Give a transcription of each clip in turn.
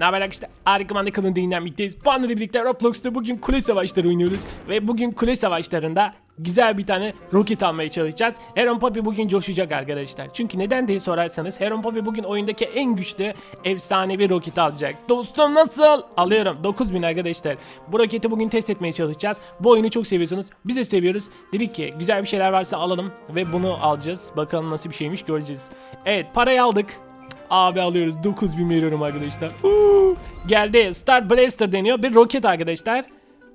Ne haber arkadaşlar? Harika Manda kanalında yeniden birlikteyiz. İle birlikte Roblox'ta bugün kule savaşları oynuyoruz. Ve bugün kule savaşlarında güzel bir tane roket almaya çalışacağız. Heron Papi bugün coşacak arkadaşlar. Çünkü neden diye sorarsanız Heron Papi bugün oyundaki en güçlü efsanevi roket alacak. Dostum nasıl? Alıyorum. 9000 arkadaşlar. Bu roketi bugün test etmeye çalışacağız. Bu oyunu çok seviyorsunuz. Biz de seviyoruz. Dedik ki güzel bir şeyler varsa alalım ve bunu alacağız. Bakalım nasıl bir şeymiş göreceğiz. Evet parayı aldık. Abi alıyoruz 9000 veriyorum arkadaşlar. Uuu, geldi Star Blaster deniyor bir roket arkadaşlar.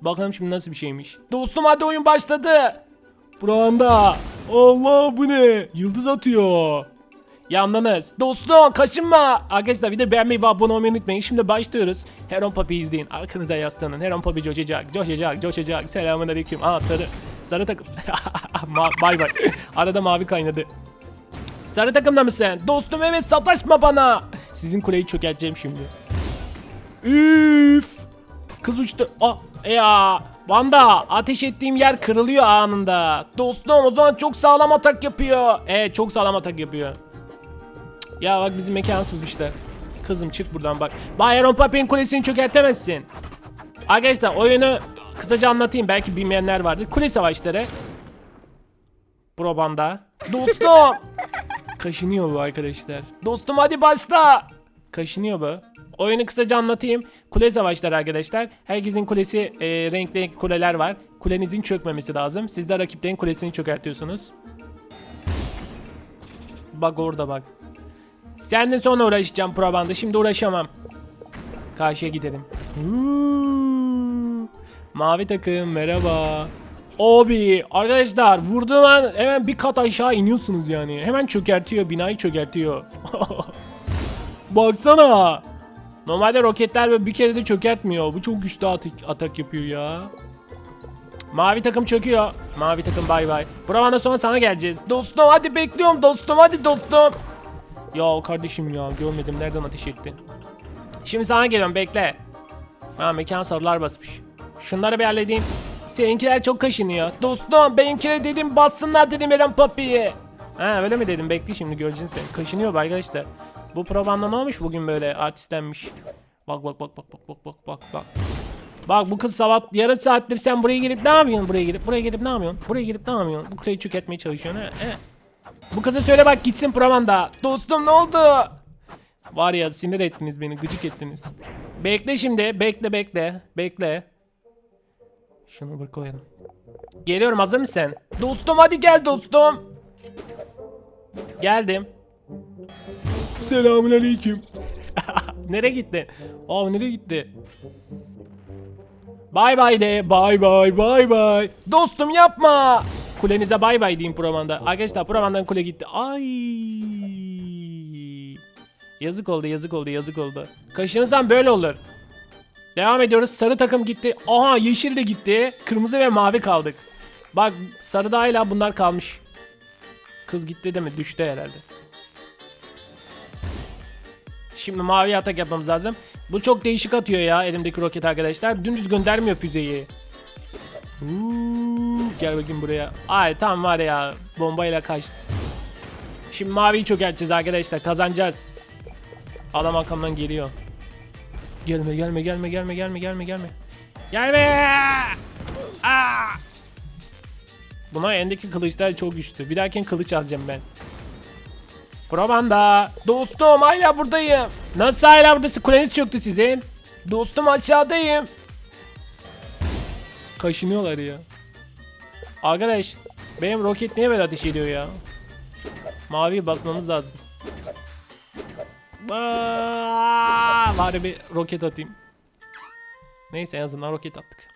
Bakalım şimdi nasıl bir şeymiş. Dostum hadi oyun başladı. Buranda. Allah bu ne? Yıldız atıyor. Yandınız. Dostum kaşınma. Arkadaşlar bir de beğenmeyi ve abone olmayı unutmayın. Şimdi başlıyoruz. Heron Papi izleyin. Arkanıza yaslanın. Heron Papi coşacak. Coşacak. Coşacak. Selamun aleyküm. Aa sarı. Sarı takım. Bay bay. Arada mavi kaynadı. Sarı takımda mısın? Dostum evet sataşma bana. Sizin kuleyi çökerteceğim şimdi. Üf. Kız uçtu. Aa, ya. Vanda ateş ettiğim yer kırılıyor anında. Dostum o zaman çok sağlam atak yapıyor. Evet çok sağlam atak yapıyor. Ya bak bizim mekansızmışlar. Kızım çık buradan bak. Bayron Papi'nin kulesini çökertemezsin. Arkadaşlar oyunu kısaca anlatayım. Belki bilmeyenler vardır. Kule savaşları. Probanda. Dostum. Kaşınıyor bu arkadaşlar. Dostum hadi başla. Kaşınıyor bu. Oyunu kısaca anlatayım. Kule savaşları arkadaşlar. Herkesin kulesi e, renkli kuleler var. Kulenizin çökmemesi lazım. Siz de rakiplerin kulesini çökertiyorsunuz. Bak orada bak. Senden sonra uğraşacağım probanda. Şimdi uğraşamam. Karşıya gidelim. Huuu. Mavi takım merhaba. Abi arkadaşlar vurduğum an hemen bir kat aşağı iniyorsunuz yani. Hemen çökertiyor binayı çökertiyor. Baksana. Normalde roketler bir kere de çökertmiyor. Bu çok güçlü atak, atak yapıyor ya. Mavi takım çöküyor. Mavi takım bay bay. Buradan sonra sana geleceğiz. Dostum hadi bekliyorum dostum hadi dostum. Ya kardeşim ya görmedim nereden ateş etti. Şimdi sana geliyorum bekle. Ha mekan sarılar basmış. Şunları bir halledeyim. Seninkiler çok kaşınıyor. Dostum benimkiler dedim bassınlar dedim Eren Papi'ye. Ha öyle mi dedim bekle şimdi göreceksin sen. Kaşınıyor arkadaşlar. Bu programda ne olmuş bugün böyle artistlenmiş. Bak bak bak bak bak bak bak bak bak. Bak bu kız sabah yarım saattir sen buraya gelip ne yapıyorsun buraya gelip buraya gelip ne yapıyorsun buraya gelip ne yapıyorsun bu kuleyi çökertmeye çalışıyorsun he, he. Bu kıza söyle bak gitsin provanda. Dostum ne oldu? Var ya sinir ettiniz beni gıcık ettiniz. Bekle şimdi bekle bekle bekle. Şunu bir koyalım. Geliyorum hazır mısın? Dostum hadi gel dostum. Geldim. Selamun aleyküm. nereye gitti? Aa nereye gitti? Bay bay de bay bay bay bay. Dostum yapma. Kulenize bay bay diyeyim Provan'da. Arkadaşlar Provan'dan kule gitti. Ay. Yazık oldu yazık oldu yazık oldu. Kaşınırsan böyle olur. Devam ediyoruz. Sarı takım gitti. Aha yeşil de gitti. Kırmızı ve mavi kaldık. Bak sarıda hala bunlar kalmış. Kız gitti değil mi? Düştü herhalde. Şimdi mavi atak yapmamız lazım. Bu çok değişik atıyor ya elimdeki roket arkadaşlar. Dümdüz göndermiyor füzeyi. Uuu, gel bakayım buraya. Ay tam var ya bombayla kaçtı. Şimdi maviyi çökerteceğiz arkadaşlar. Kazanacağız. Adam arkamdan geliyor. Gelme gelme gelme gelme gelme gelme gelme. Gelme. Aa! Buna endeki kılıçlar çok güçlü. Bir dahaki kılıç alacağım ben. Probanda. Dostum hala buradayım. Nasıl hala buradasın? Kuleniz çöktü sizin. Dostum aşağıdayım. Kaşınıyorlar ya. Arkadaş benim roket niye böyle ateş ediyor ya? Maviye basmamız lazım. Aa, bari bir roket atayım. Neyse en azından roket attık.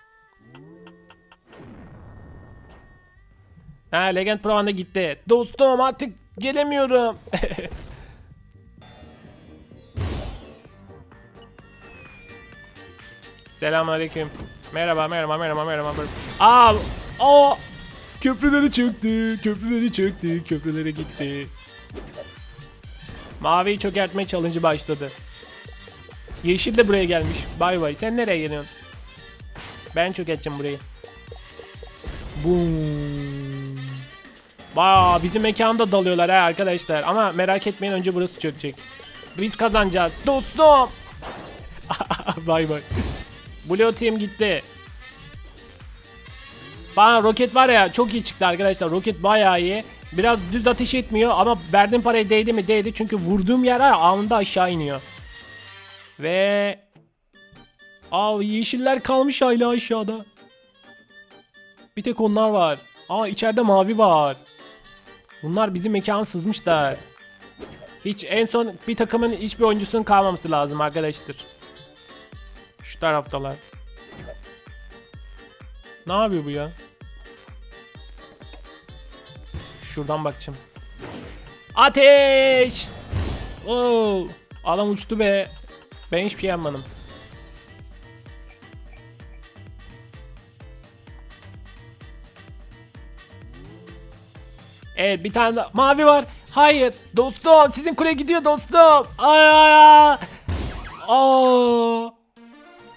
Ha Legend Pro'da gitti. Dostum artık gelemiyorum. Selamünaleyküm. Merhaba merhaba merhaba merhaba. Aa, o köprüleri çöktü, köprüleri çöktü, köprülere gitti. Maviyi çökertme challenge başladı. Yeşil de buraya gelmiş. Bay bay. Sen nereye geliyorsun? Ben çökerteceğim burayı. Boom. Vaa bizim mekanda dalıyorlar ha arkadaşlar. Ama merak etmeyin önce burası çökecek. Biz kazanacağız. Dostum. bay bay. Blue team gitti. Bana roket var ya çok iyi çıktı arkadaşlar. Roket bayağı iyi. Biraz düz ateş etmiyor ama verdiğim paraya değdi mi değdi. Çünkü vurduğum yer anında aşağı iniyor. Ve... Aa yeşiller kalmış hala aşağıda. Bir tek onlar var. Aa içeride mavi var. Bunlar bizim mekan sızmışlar. Hiç en son bir takımın hiçbir oyuncusunun kalmaması lazım arkadaşlar. Şu taraftalar. Ne yapıyor bu ya? Şuradan bakacağım. Ateş! Oo, adam uçtu be. Ben hiçbir şey yapmadım. Evet bir tane daha. Mavi var. Hayır. Dostum sizin kule gidiyor dostum. Ay ay ay. Aa.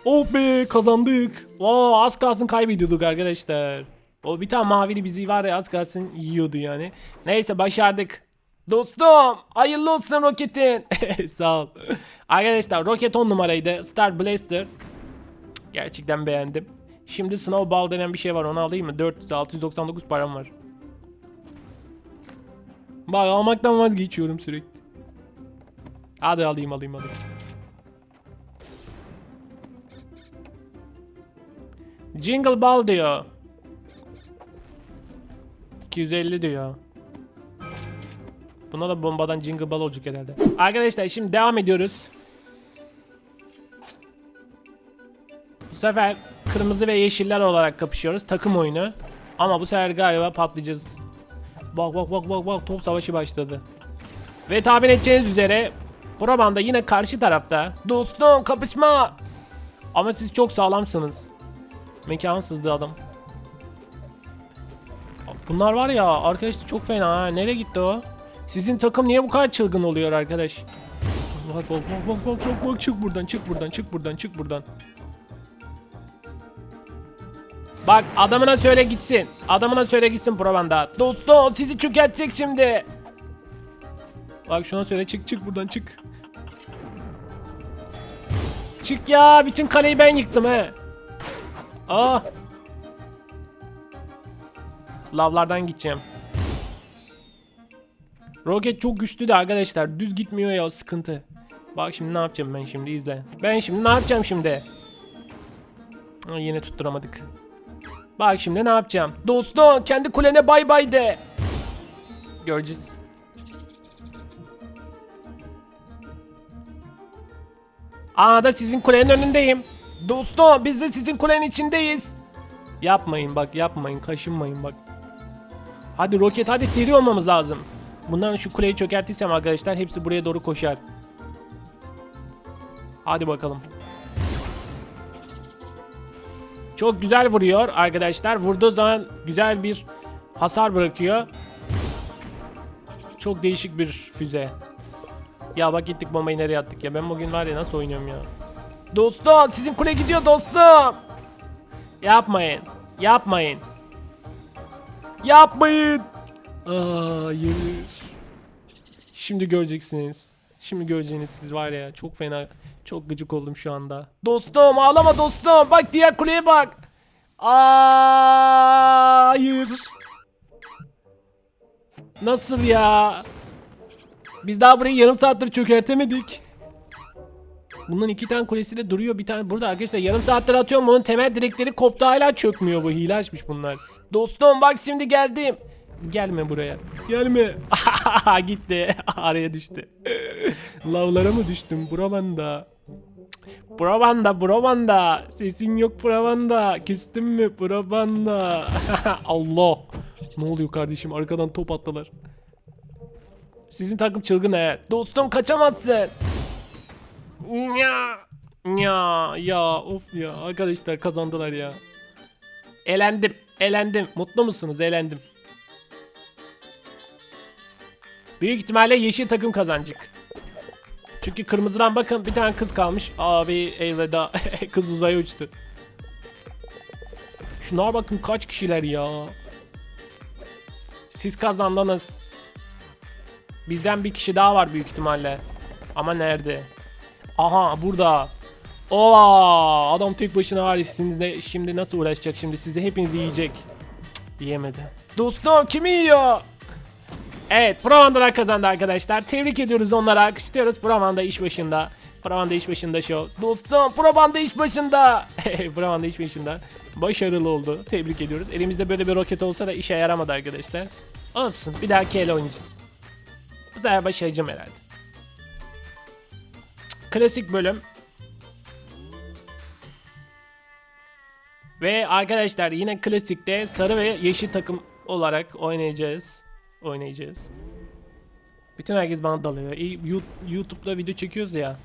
Oh be kazandık. Oo, az kalsın kaybediyorduk arkadaşlar. O bir tane mavili bizi var ya az kalsın yiyordu yani. Neyse başardık. Dostum hayırlı olsun roketin. Sağ ol. Arkadaşlar roket 10 numaraydı. Star Blaster. Gerçekten beğendim. Şimdi Snowball denen bir şey var onu alayım mı? 400 699 param var. Bak almaktan vazgeçiyorum sürekli. Hadi alayım alayım alayım. Jingle Ball diyor. 250 diyor. Buna da bombadan Jingle Ball olacak herhalde. Arkadaşlar şimdi devam ediyoruz. Bu sefer kırmızı ve yeşiller olarak kapışıyoruz. Takım oyunu. Ama bu sefer galiba patlayacağız. Bak bak bak bak bak top savaşı başladı. Ve tahmin edeceğiniz üzere Probanda yine karşı tarafta. Dostum kapışma. Ama siz çok sağlamsınız. Mekan sızdı adam. Bunlar var ya arkadaşlar çok fena ha. Nereye gitti o? Sizin takım niye bu kadar çılgın oluyor arkadaş? Bak bak bak bak bak bak bak çık buradan çık buradan çık buradan çık buradan. Bak adamına söyle gitsin. Adamına söyle gitsin Probanda. Dostum sizi çökertecek şimdi. Bak şuna söyle çık çık buradan çık. Çık ya bütün kaleyi ben yıktım he. Ah. Lavlardan gideceğim. Roket çok güçlü de arkadaşlar. Düz gitmiyor ya sıkıntı. Bak şimdi ne yapacağım ben şimdi izle. Ben şimdi ne yapacağım şimdi? Aa, yine tutturamadık. Bak şimdi ne yapacağım? Dostum kendi kulene bay bay de. Göreceğiz. Aa da sizin kulenin önündeyim. Dostum biz de sizin kulenin içindeyiz. Yapmayın bak yapmayın kaşınmayın bak. Hadi roket hadi seri olmamız lazım. Bunların şu kuleyi çökertirsem arkadaşlar hepsi buraya doğru koşar. Hadi bakalım. Çok güzel vuruyor arkadaşlar. Vurduğu zaman güzel bir hasar bırakıyor. Çok değişik bir füze. Ya bak gittik bombayı nereye attık ya. Ben bugün var ya nasıl oynuyorum ya. Dostum sizin kule gidiyor dostum. Yapmayın. Yapmayın. Yapmayın. Hayır. Şimdi göreceksiniz. Şimdi göreceğiniz siz var ya çok fena çok gıcık oldum şu anda. Dostum ağlama dostum. Bak diğer kuleye bak. Hayır. Nasıl ya? Biz daha burayı yarım saattir çökertemedik. Bunun iki tane kulesi de duruyor. Bir tane burada arkadaşlar yarım saattir atıyorum. Bunun temel direkleri koptu hala çökmüyor bu. Hile bunlar. Dostum bak şimdi geldim. Gelme buraya. Gelme. Gitti. Araya düştü. Lavlara mı düştüm? Brabanda. Brabanda, Brabanda. Sesin yok Brabanda. Küstün mü Brabanda? Allah. Ne oluyor kardeşim? Arkadan top attılar. Sizin takım çılgın he. Dostum kaçamazsın. Ya. Ya ya of ya arkadaşlar kazandılar ya. Elendim. Elendim. Mutlu musunuz? Elendim. Büyük ihtimalle yeşil takım kazanacak. Çünkü kırmızıdan bakın bir tane kız kalmış. Abi elveda. kız uzaya uçtu. Şunlara bakın kaç kişiler ya. Siz kazandınız. Bizden bir kişi daha var büyük ihtimalle. Ama nerede? Aha burada. Oo, adam tek başına sizinle şimdi nasıl uğraşacak şimdi sizi hepinizi yiyecek. Yiyemedi. Dostum kimi yiyor? Evet Pravandalar kazandı arkadaşlar. Tebrik ediyoruz onlara. Alkışlıyoruz. Pravanda iş başında. Pravanda iş başında show. Dostum Pravanda iş başında. Pravanda iş başında. Başarılı oldu. Tebrik ediyoruz. Elimizde böyle bir roket olsa da işe yaramadı arkadaşlar. Olsun. Bir dahaki ele oynayacağız. Bu sefer başaracağım herhalde. Klasik bölüm. Ve arkadaşlar yine klasikte sarı ve yeşil takım olarak oynayacağız. Oynayacağız. Bütün herkes bana dalıyor. YouTube'da video çekiyoruz ya.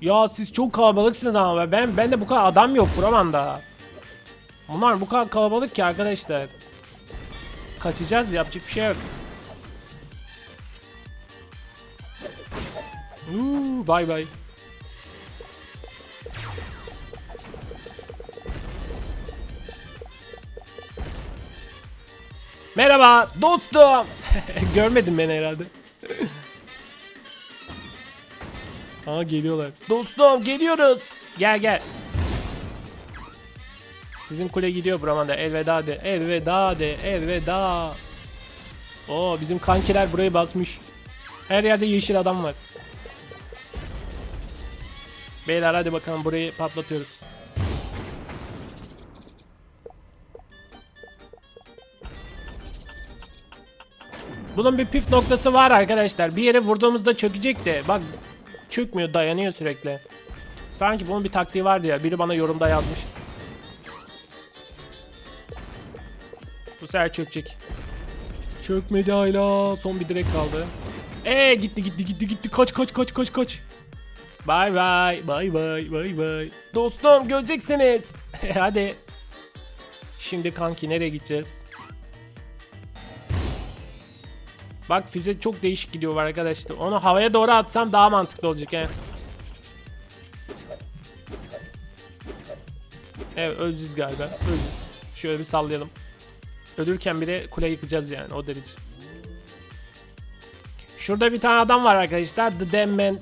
Ya siz çok kalabalıksınız ama ben ben de bu kadar adam yok buramanda. Bunlar bu kadar kalabalık ki arkadaşlar. Kaçacağız yapacak bir şey yok. Uuu bay bay. Merhaba dostum. Görmedin beni herhalde. Aa geliyorlar. Dostum geliyoruz. Gel gel. Sizin kule gidiyor buramanda. Elveda de. Elveda de. Elveda. Oo bizim kankiler burayı basmış. Her yerde yeşil adam var. Beyler hadi bakalım burayı patlatıyoruz. Bunun bir püf noktası var arkadaşlar. Bir yere vurduğumuzda çökecek de. Bak çökmüyor dayanıyor sürekli. Sanki bunun bir taktiği vardı ya. Biri bana yorumda yazmıştı. Bu sefer çökecek. Çökmedi hala. Son bir direk kaldı. Ee gitti gitti gitti gitti. Kaç kaç kaç kaç kaç. Bay bay bay bay bay bay. Dostum göreceksiniz. Hadi. Şimdi kanki nereye gideceğiz? Bak füze çok değişik gidiyor var arkadaşlar. Onu havaya doğru atsam daha mantıklı olacak yani. Evet öleceğiz galiba. Öleceğiz. Şöyle bir sallayalım. Ölürken bile kule yıkacağız yani o derece. Şurada bir tane adam var arkadaşlar. The Damn Man.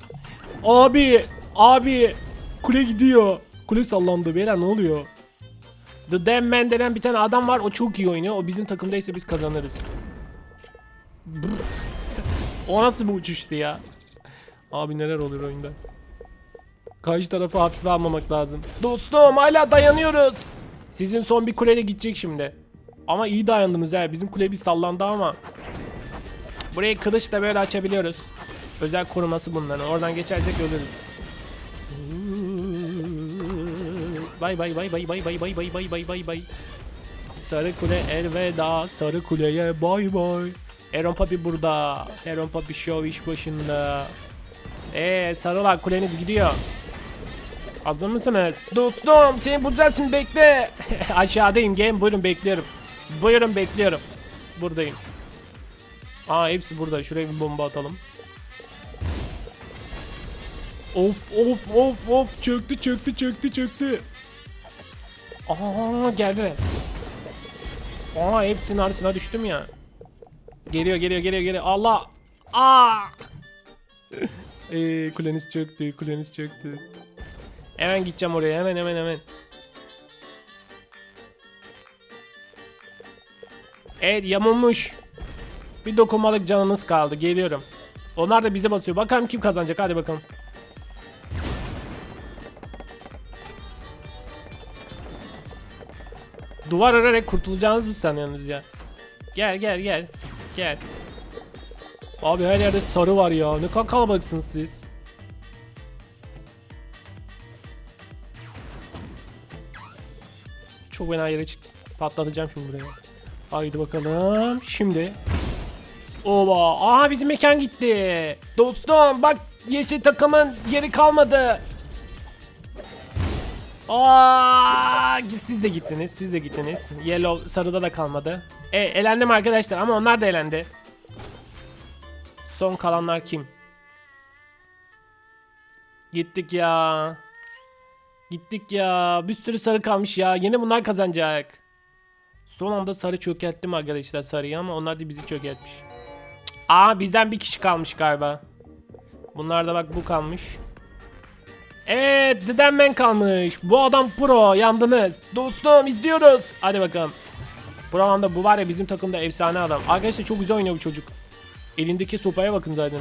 Abi. Abi. Kule gidiyor. Kule sallandı beyler ne oluyor? The Damn Man denen bir tane adam var. O çok iyi oynuyor. O bizim takımdaysa biz kazanırız. O nasıl bir uçuştu ya? Abi neler oluyor oyunda? Karşı tarafı hafife almamak lazım. Dostum hala dayanıyoruz. Sizin son bir kulede gidecek şimdi. Ama iyi dayandınız ha. Bizim kule bir sallandı ama. Burayı kılıçla böyle açabiliyoruz. Özel koruması bunların. Oradan geçersek ölürüz. Bay bay bay bay bay bay bay bay bay bay bay bay. Sarı kule elveda. Sarı kuleye bay bay. Aaron Papi burada. Aaron Papi show iş başında. Eee sarılar kuleniz gidiyor. Hazır mısınız? Dostum seni şimdi bekle. Aşağıdayım gelin buyurun bekliyorum. Buyurun bekliyorum. Buradayım. Aa hepsi burada. Şuraya bir bomba atalım. Of of of of çöktü çöktü çöktü çöktü. Aa geldi. Aa hepsinin arasına düştüm ya. Geliyor geliyor geliyor geliyor. Allah. Aa. Eee kuleniz çöktü kuleniz çöktü. Hemen gideceğim oraya hemen hemen hemen. Evet yamulmuş. Bir dokunmalık canınız kaldı. Geliyorum. Onlar da bize basıyor. Bakalım kim kazanacak. Hadi bakalım. Duvar örarak kurtulacağınız mı sanıyorsunuz ya? Gel gel gel. Gel. Abi her yerde sarı var ya. Ne kadar kalabalıksınız siz. Çok fena yere çık patlatacağım şimdi buraya. Haydi bakalım. Şimdi. Oba. Aha bizim mekan gitti. Dostum bak yeşil takımın geri kalmadı. Aa, siz de gittiniz. Siz de gittiniz. Yellow sarıda da kalmadı. E elendim arkadaşlar ama onlar da elendi. Son kalanlar kim? Gittik ya. Gittik ya. Bir sürü sarı kalmış ya. Yine bunlar kazanacak. Son anda sarı çökerttim arkadaşlar sarıyı ama onlar da bizi çökertmiş. Aa bizden bir kişi kalmış galiba. Bunlarda bak bu kalmış. Evet Dedenman kalmış. Bu adam pro yandınız. Dostum izliyoruz. Hadi bakalım. Bu anda bu var ya bizim takımda efsane adam. Arkadaşlar çok güzel oynuyor bu çocuk. Elindeki sopaya bakın zaten.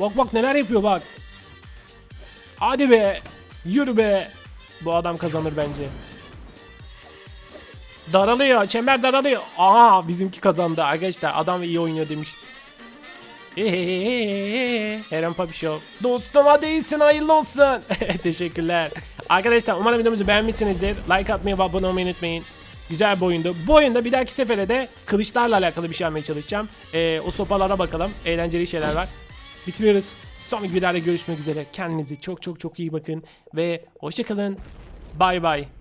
Bak bak neler yapıyor bak. Hadi be. Yürü be. Bu adam kazanır bence. Daralıyor. Çember daralıyor. Aha bizimki kazandı arkadaşlar. Adam iyi oynuyor demiştim. Ehehehe. Eren Papi Show. Dostum hadi iyisin hayırlı olsun. Teşekkürler. Arkadaşlar umarım videomuzu beğenmişsinizdir. Like atmayı ve abone olmayı unutmayın. Güzel bir oyundu. Bu oyunda bir dahaki sefere de kılıçlarla alakalı bir şey yapmaya çalışacağım. Ee, o sopalara bakalım. Eğlenceli şeyler var. Bitiriyoruz. Sonraki videoda görüşmek üzere. Kendinize çok çok çok iyi bakın. Ve hoşçakalın. Bay bay.